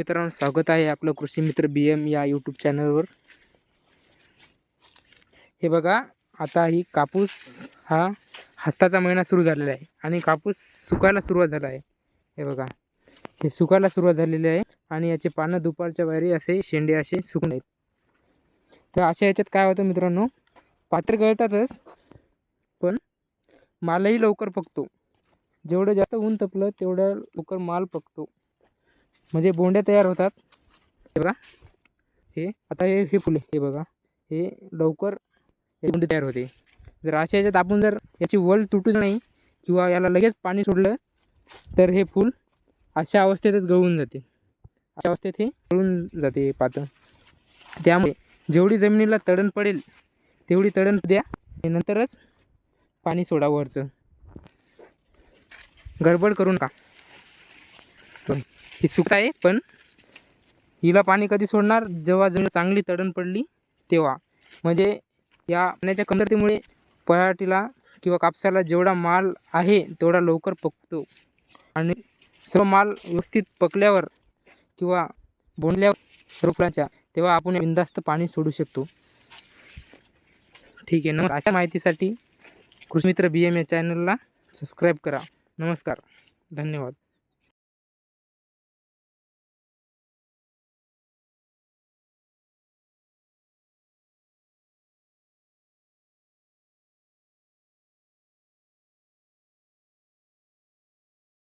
मित्रांनो स्वागत आहे आपलं कृषी मित्र बी एम या यूट्यूब चॅनलवर हे बघा आता ही कापूस हा हस्ताचा महिना सुरू झालेला आहे आणि कापूस सुकायला सुरुवात झाला आहे. हे बघा हे सुकायला सुरुवात झालेली आहे आणि याचे पानं दुपारच्या वारी असे शेंडे असे सुकून आहेत. तर अशा याच्यात काय होतं मित्रांनो पात्र गळतातच पण मालही लवकर पकतो. जेवढं जास्त ऊन तपलं तेवढं लवकर माल पकतो. म्हणजे बोंड्या तयार होतात. हे बघा. हे आता हे हे फुले हे बघा. हे लवकर हे बोंडी तयार होते. जर अशा याच्यात आपण जर याची वल तुटू नाही किंवा याला लगेच पाणी सोडलं तर हे फूल अशा अवस्थेतच गळून जाते. अशा अवस्थेत हे गळून जाते हे पातं. त्यामुळे जेवढी जमिनीला तडण पडेल तेवढी तडण द्या हे नंतरच पाणी सोडा वरचं. गडबड करू नका. ही सुकत आहे पण हिला पाणी कधी सोडणार? जेव्हा जमीन चांगली तडण पडली तेव्हा. म्हणजे या पाण्याच्या कमतरतेमुळे पराठीला किंवा कापसाला जेवढा माल आहे तेवढा लवकर पकतो. आणि सर्व माल व्यवस्थित पकल्यावर किंवा बोंडल्यावर रोपलाच्या तेव्हा आपण बिंदास्त पाणी सोडू शकतो. ठीक आहे नमस्कार. अशा माहितीसाठी कृषीमित्र बी एम या चॅनलला सबस्क्राईब करा. नमस्कार. धन्यवाद.